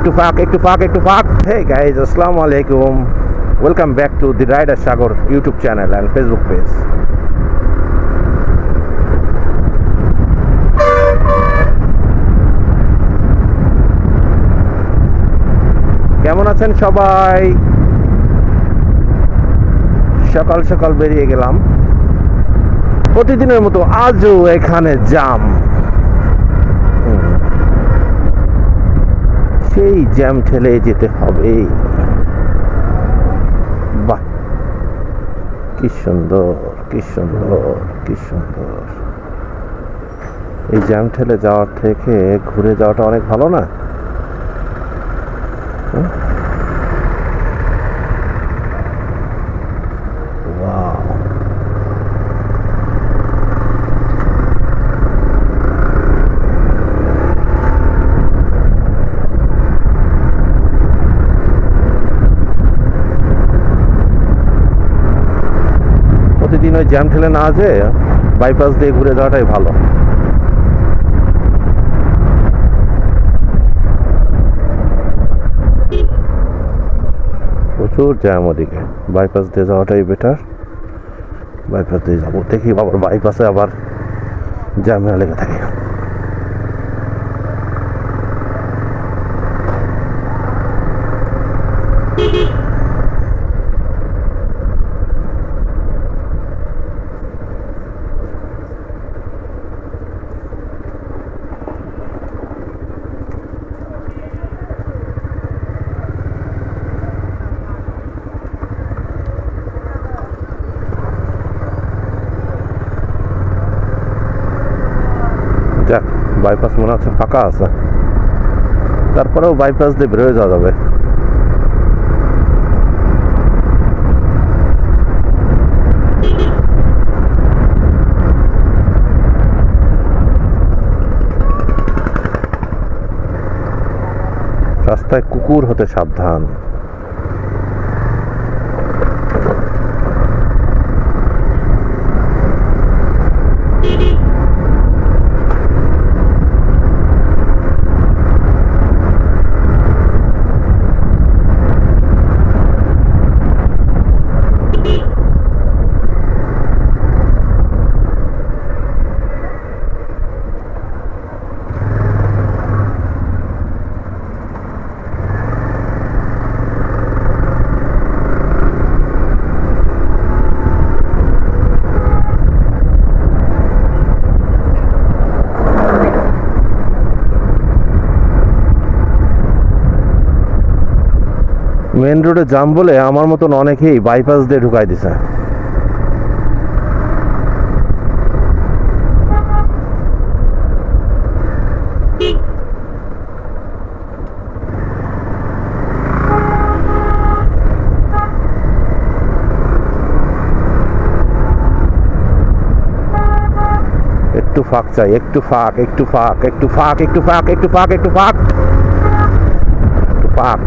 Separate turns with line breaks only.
একটু ফাঁক একটু ফাঁক একটু ফাঁক হে গাইজ আসসালামু আলাইকুম welcome back to the rider Sagar YouTube channel and Facebook page কেমন আছেন সবাই? সকাল সকাল বেরিয়ে গেলাম। প্রতিদিনের মতো আজও এখানে জাম হুম। সেই জ্যাম ঠেলে যেতে হবে। বাহ, কি সুন্দর কি সুন্দর কি সুন্দর। এই জ্যাম ঠেলে যাওয়ার থেকে ঘুরে যাওয়াটা অনেক ভালো না? হুম? প্রতিদিন ওই জ্যাম ঠেলে না যে বাইপাস দিয়ে ঘুরে যাওয়াটাই ভালো। প্রচুর জ্যাম ওদিকে। বাইপাস দিয়ে যাওয়াটাই বেটার বাইপাস দিয়ে যাব। দেখি আবার বাইপাসে আবার জ্যামে লেগে থাকে। যাক বাইপাস মনে হচ্ছে ফাঁকা আছে। তারপরেও বাইপাস দিয়ে বেরোয় যাওয়া যাবে। রাস্তায় কুকুর হতে সাবধান। মেন রোডে জাম বলে আমার মতন অনেকেই বাইপাস দিয়ে ঢুকাই দিছে। একটু ফাঁক চাই একটু ফাঁক একটু ফাঁক একটু ফাঁক একটু ফাঁক একটু ফাঁক একটু ফাঁক। একটু ফাঁক।